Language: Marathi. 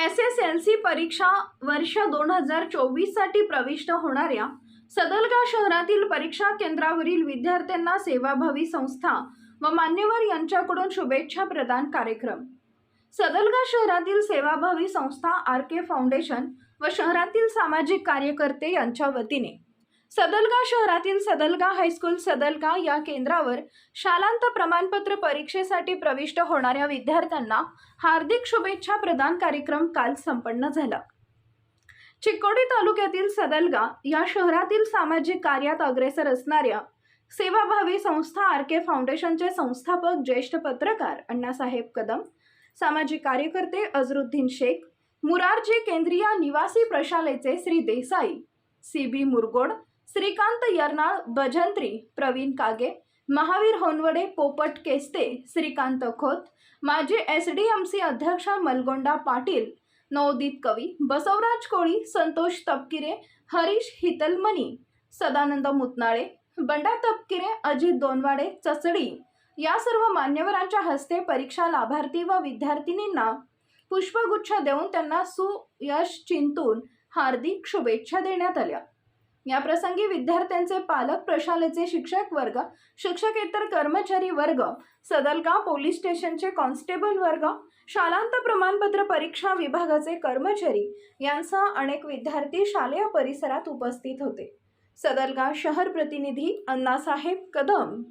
एस एस एल सी परीक्षा वर्ष दोन हजार चोवीससाठी प्रविष्ट होणाऱ्या सदलगा शहरातील परीक्षा केंद्रावरील विद्यार्थ्यांना सेवाभावी संस्था व मान्यवर यांच्याकडून शुभेच्छा प्रदान कार्यक्रम. सदलगा शहरातील सेवाभावी संस्था आर के फाउंडेशन व शहरातील सामाजिक कार्यकर्ते यांच्या वतीने सदलगा शहरातील सदलगा हायस्कूल सदलगा या केंद्रावर शालांत प्रमाणपत्र परीक्षेसाठी प्रविष्ट होणाऱ्या विद्यार्थ्यांना हार्दिक शुभेच्छा प्रदान कार्यक्रम काल संपन्न झाला. चिकोडी तालुक्यातील सदलगा या शहरातील सामाजिक कार्यात अग्रेसर असणाऱ्या सेवाभावी संस्था आर के फाउंडेशनचे संस्थापक ज्येष्ठ पत्रकार अण्णासाहेब कदम सामाजिक कार्यकर्ते अझरुद्दीन शेख मुरारजी केंद्रीय निवासी प्रशालेचे श्री देसाई सी बी मुरगोड श्रीकांत यर्नाळ भजंत्री प्रवीण कागे महावीर होनवडे पोपट केस्ते श्रीकांत खोत माजी एस डी एम सी अध्यक्ष मलगोंडा पाटील नवदीत कवी बसवराज कोळी संतोष तपकिरे हरीश हितलमणी सदानंद मुतनाळे बंडा तपकिरे अजित दोनवाडे चचडी या सर्व मान्यवरांच्या हस्ते परीक्षा लाभार्थी व विद्यार्थिनींना पुष्पगुच्छ देऊन त्यांना सुयश चिंतून हार्दिक शुभेच्छा देण्यात आल्या. याप्रसंगी विद्यार्थ्यांचे पालक प्रशालेचे शिक्षक वर्ग शिक्षकेतर कर्मचारी वर्ग सदलगाव पोलीस स्टेशनचे कॉन्स्टेबल वर्ग शालांत प्रमाणपत्र परीक्षा विभागाचे कर्मचारी यांसह अनेक विद्यार्थी शालेय परिसरात उपस्थित होते. सदलगाव शहर प्रतिनिधी अण्णासाहेब कदम